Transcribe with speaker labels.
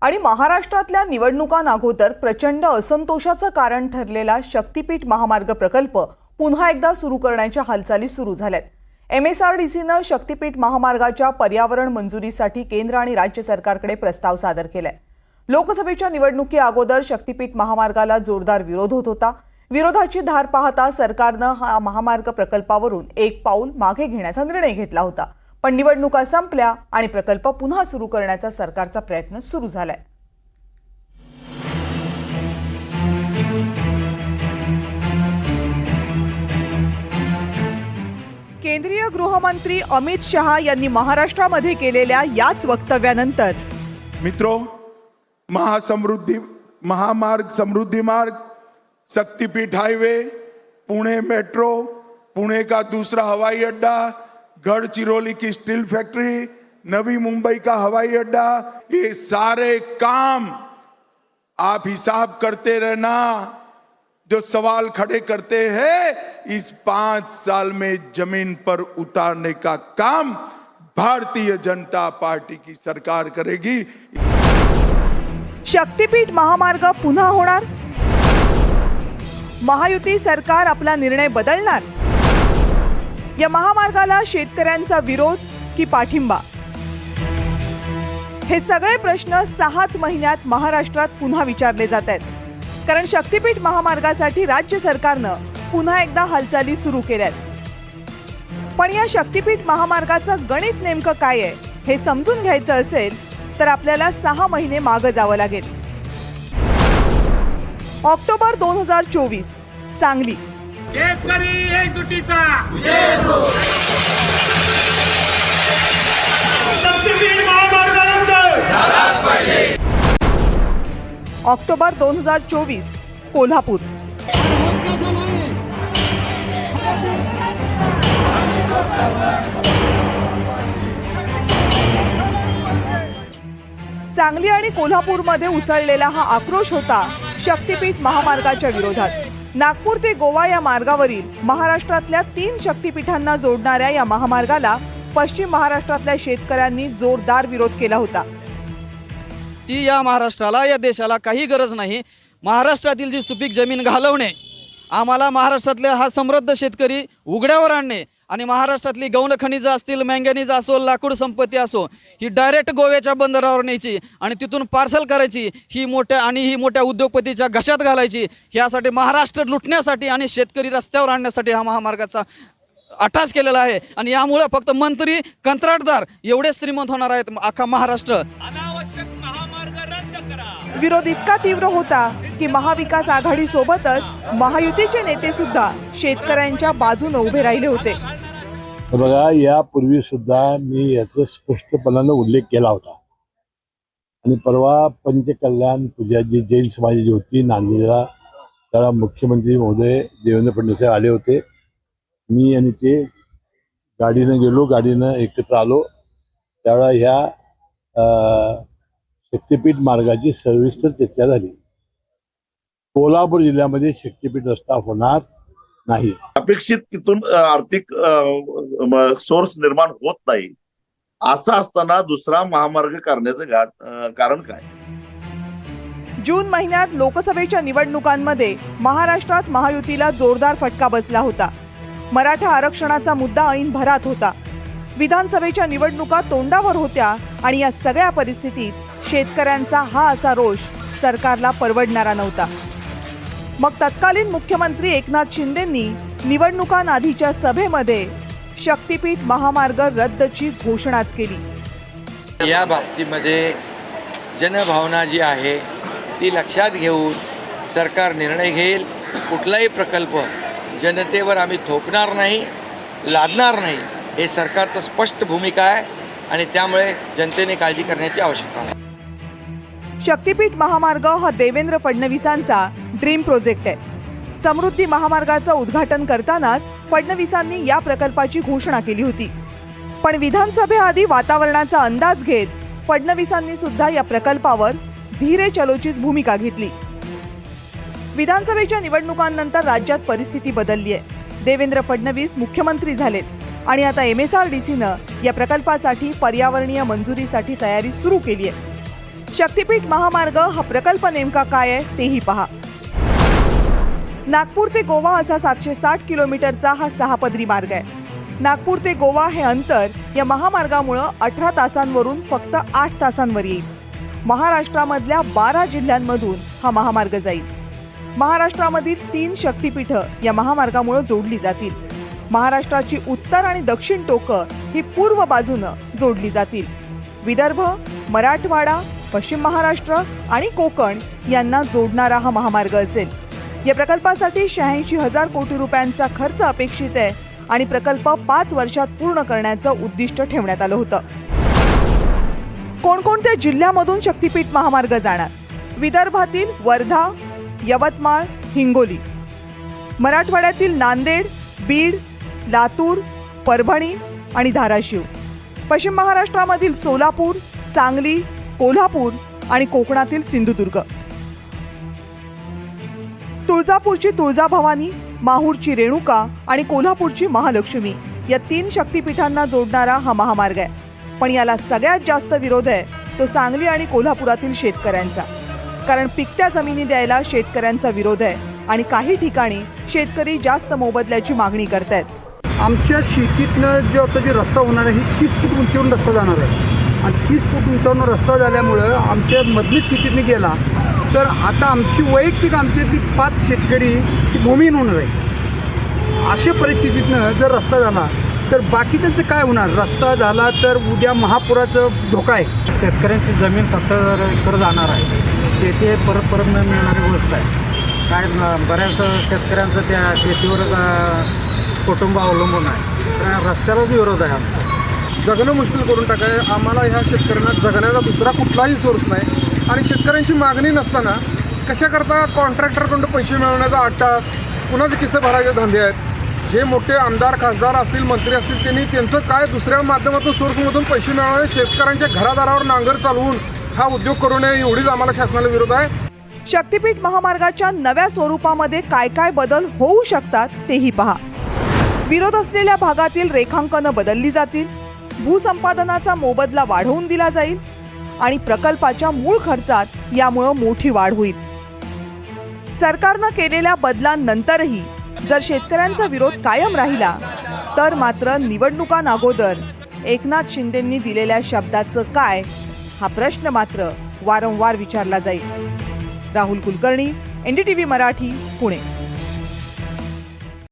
Speaker 1: आणि महाराष्ट्रातल्या निवडणुकांअगोदर प्रचंड असंतोषाचं कारण ठरलेला शक्तीपीठ महामार्ग प्रकल्प पुन्हा एकदा सुरू करण्याच्या हालचाली सुरू झाल्यात. एमएसआरडीसीनं शक्तीपीठ महामार्गाच्या पर्यावरण मंजुरीसाठी केंद्र आणि राज्य सरकारकडे प्रस्ताव सादर केलाय. लोकसभेच्या निवडणुकी अगोदर शक्तीपीठ महामार्गाला जोरदार विरोध होत होता. विरोधाची धार पाहता सरकारनं हा महामार्ग प्रकल्पावरून एक पाऊल मागे घेण्याचा निर्णय घेतला होता. पण निवडणुका संपल्या आणि प्रकल्प पुन्हा सुरू करण्याचा सरकारचा प्रयत्न सुरू झालाय. केंद्रीय गृहमंत्री अमित शहा यांनी महाराष्ट्रामध्ये केलेल्या याच वक्तव्यानंतर
Speaker 2: मित्रों महासमृद्धि महामार्ग समृद्धि मार्ग शक्तिपीठ हाईवे पुणे मेट्रो पुणे का दूसरा हवाई अड्डा गढ़चिरौली की स्टील फैक्ट्री, नवी मुंबई का हवाई अड्डा, ये सारे काम आप हिसाब करते रहना। जो सवाल खड़े करते हैं, इस पाँच साल में ज़मीन पर उतारने का काम भारतीय जनता पार्टी की सरकार करेगी।
Speaker 1: शक्तीपीठ महामार्ग पुन्हा होणार? महायुती सरकार आपला निर्णय बदलणार? या महामार्गाला शेतकऱ्यांचा विरोध की पाठिंबा? हे सगळे प्रश्न सहाच महिन्यात महाराष्ट्रात पुन्हा विचारले जात आहेत कारण शक्तीपीठ महामार्गासाठी राज्य सरकारनं पुन्हा एकदा हालचाली सुरू केल्यात. पण या शक्तीपीठ महामार्गाचं गणित नेमकं काय आहे हे समजून घ्यायचं असेल तर आपल्याला सहा महिने मागं जावं लागेल. ऑक्टोबर दोन हजार चोवीस सांगली.
Speaker 3: शेतकरी एकजुटीचा
Speaker 1: ऑक्टोबर दोन हजार चोवीस कोल्हापूर. सांगली आणि कोल्हापूरमध्ये उसळलेला हा आक्रोश होता शक्तीपीठ महामार्गाच्या विरोधात. नागपूर ते गोवा या मार्गावरील महाराष्ट्रातल्या तीन शक्तीपीठांना जोडणाऱ्या या महामार्गाला पश्चिम महाराष्ट्रातल्या शेतकऱ्यांनी जोरदार विरोध केला होता.
Speaker 4: ती या महाराष्ट्राला या देशाला काही गरज नाही. महाराष्ट्रातील जी सुपीक जमीन घालवणे आम्हाला महाराष्ट्रातले हा समृद्ध शेतकरी उघड्यावर आणणे आणि महाराष्ट्रातली गौण खनिजं असतील मँगॅनीज असो लाकूड संपत्ती असो ही डायरेक्ट गोव्याच्या बंदरावर न्यायची आणि तिथून पार्सल करायची ही मोठ्या आणि ही मोठ्या उद्योगपतीच्या घशात घालायची. ह्यासाठी महाराष्ट्र लुटण्यासाठी आणि शेतकरी रस्त्यावर आणण्यासाठी हा महामार्गाचा अटाच केलेला आहे. आणि यामुळे फक्त मंत्री कंत्राटदार एवढे श्रीमंत होणार आहेत अख्खा महाराष्ट्र.
Speaker 3: अनावश्यक महामार्ग रद्द करा.
Speaker 1: विरोध इतका तीव्र होता की महाविकास आघाडी सोबतच महायुतीचे नेते सुद्धा शेतकऱ्यांच्या बाजूने उभे राहिले होते.
Speaker 5: बघा यापूर्वी सुद्धा मी याचा स्पष्टपणानं उल्लेख केला होता. आणि परवा पंचकल्याण पूजा जी जैन समाजाची होती नांदेडला. त्याला मुख्यमंत्री महोदय देवेंद्र फडणवीस आले होते. मी आणि ते गाडीनं गेलो गाडीनं एकत्र आलो. त्यावेळा ह्या शक्तिपीठ शक्तीपीठ मार्गाची सविस्तर चर्चा झाली. कोल्हापूर जिल्ह्यामध्ये शक्तीपीठ रस्ता होणार नाही.
Speaker 6: अपेक्षित तिथून आर्थिक सोर्स निर्माण होत नाही. असं असताना दुसरा महामार्ग करण्याचं घाट कारण काय?
Speaker 1: जून महिन्यात लोकसभेच्या निवडणुकांमध्ये महाराष्ट्रात महायुतीला जोरदार फटका बसला होता. मराठा आरक्षणाचा मुद्दा ऐन भरात होता. विधानसभेच्या निवडणुका तोंडावर होत्या आणि या सगळ्या परिस्थितीत शेतकऱ्यांचा हा असा रोष सरकारला परवडणारा नव्हता. मग तत्कालीन मुख्यमंत्री एकनाथ शिंदेंनी निवडणुकांआधीच्या सभेमध्ये शक्तीपीठ महामार्ग रद्दची घोषणाच केली.
Speaker 7: या बाबतीमध्ये जनभावना जी आहे ती लक्षात घेऊन सरकार निर्णय घेईल. कुठलाही प्रकल्प जनतेवर आम्ही थोपणार नाही लादणार नाही. हे सरकारचं स्पष्ट भूमिका आहे आणि त्यामुळे जनतेने काळजी करण्याची आवश्यकता आहे.
Speaker 1: शक्तीपीठ महामार्ग हा देवेंद्र फडणवीसांचा ड्रीम प्रोजेक्ट आहे. समृद्धी महामार्गाचं उद्घाटन करतानाच फडणवीसांनी या प्रकल्पाची घोषणा केली होती. पण विधानसभेआधी वातावरणाचा अंदाज घेत फडणवीसांनी सुद्धा या प्रकल्पावर धीरे चलोचीच भूमिका घेतली. विधानसभेच्या निवडणुकांनंतर राज्यात परिस्थिती बदलली आहे. देवेंद्र फडणवीस मुख्यमंत्री झालेत आणि आता एम एस आर डी सीनं या प्रकल्पासाठी पर्यावरणीय मंजुरीसाठी तयारी सुरू केली आहे. शक्तीपीठ महामार्ग हा प्रकल्प नेमका काय आहे तेही पहा. नागपूर ते गोवा असा सातशे साठ किलोमीटरचा हा सहापदरी मार्ग आहे. नागपूर ते गोवा हे अंतर या महामार्गामुळं अठरा तासांवरून फक्त आठ तासांवर येईल. महाराष्ट्रामधल्या बारा जिल्ह्यांमधून हा महामार्ग जाईल. महाराष्ट्रामधील तीन शक्तिपीठं या महामार्गामुळे जोडली जातील. महाराष्ट्राची उत्तर आणि दक्षिण टोकं ही पूर्व बाजूनं जोडली जातील. विदर्भ मराठवाडा पश्चिम महाराष्ट्र आणि कोकण यांना जोडणारा हा महामार्ग असेल. या प्रकल्पासाठी शहाऐंशी हजार कोटी रुपयांचा खर्च अपेक्षित आहे आणि प्रकल्प पाच वर्षात पूर्ण करण्याचं उद्दिष्ट ठेवण्यात आलं होतं. कोणकोणत्या जिल्ह्यामधून शक्तीपीठ महामार्ग जाणार? विदर्भातील वर्धा यवतमाळ हिंगोली. मराठवाड्यातील नांदेड बीड लातूर परभणी आणि धाराशिव. पश्चिम महाराष्ट्रामधील सोलापूर सांगली कोल्हापूर आणि कोकणातील सिंधुदुर्ग. तुळजापूरची तुळजाभवानी माहूरची रेणुका आणि कोल्हापूरची महालक्ष्मी या तीन शक्तिपीठांना जोडणारा हा महामार्ग आहे. पण याला सगळ्यात जास्त विरोध आहे तो सांगली आणि कोल्हापुरातील शेतकऱ्यांचा. कारण पिकत्या जमिनी द्यायला शेतकऱ्यांचा विरोध आहे आणि काही ठिकाणी शेतकरी जास्त मोबदल्याची मागणी करत आहेत
Speaker 8: आमच्या शेतीतनं जो आता जे रस्ता होणार आहे ही तीस फूट उंचीवरून रस्ता जाणार आहे. आणि तीस फूट उंचावरून रस्ता झाल्यामुळं आमच्या मधलीच शेतीतनं गेला तर आता आमची वैयक्तिक आमची ती पाच शेतकरी ही भूमीहीन होणार आहे अशा परिस्थितीतनं जर रस्ता झाला तर बाकी त्यांचं काय होणार? रस्ता झाला तर उद्या महापुराचं धोका आहे. शेतकऱ्यांची जमीन सत्तर एकर जाणार आहे. शेती हे परत परत न मिळणारी गोष्ट आहे. काय बऱ्याच शेतकऱ्यांचं त्या शेतीवरच कुटुंब अवलंबून आहे. तर रस्त्यालाच विरोध आहे आमचा.
Speaker 9: जगणं मुश्किल करून टाकाय आम्हाला ह्या शेतकऱ्यांना जगण्याचा दुसरा कुठलाही सोर्स नाही. आणि शेतकऱ्यांची मागणी नसताना कशाकरता कॉन्ट्रॅक्टरकडून पैसे मिळवण्याचा अट्टास कुणाचे किस्से भरायचे धंदे आहेत? जे मोठे आमदार खासदार असतील मंत्री असतील त्यांनी त्यांचं काय दुसऱ्या माध्यमातून सोर्समधून पैसे मिळवणे शेतकऱ्यांच्या घरादारावर नांगर चालवून हा उद्योग करू नये एवढीच आम्हाला शासनाला विरोध आहे.
Speaker 1: शक्तीपीठ महामार्गाच्या नव्या स्वरूपामध्ये काय काय बदल होऊ शकतात तेही पहा. विरोध असलेल्या भागातील रेखांकनं बदलली जातील. भूसंपादनाचा मोबदला वाढवून दिला जाईल. आणि प्रकल्पाच्या मूळ खर्चात यामुळं मोठी वाढ होईल. सरकारनं केलेल्या बदलांनंतरही जर शेतकऱ्यांचा विरोध कायम राहिला तर मात्र निवडणुकांअगोदर एकनाथ शिंदेंनी दिलेल्या शब्दाचं काय? हा प्रश्न मात्र वारंवार विचारला जाईल. राहुल कुलकर्णी एनडीटीव्ही मराठी पुणे.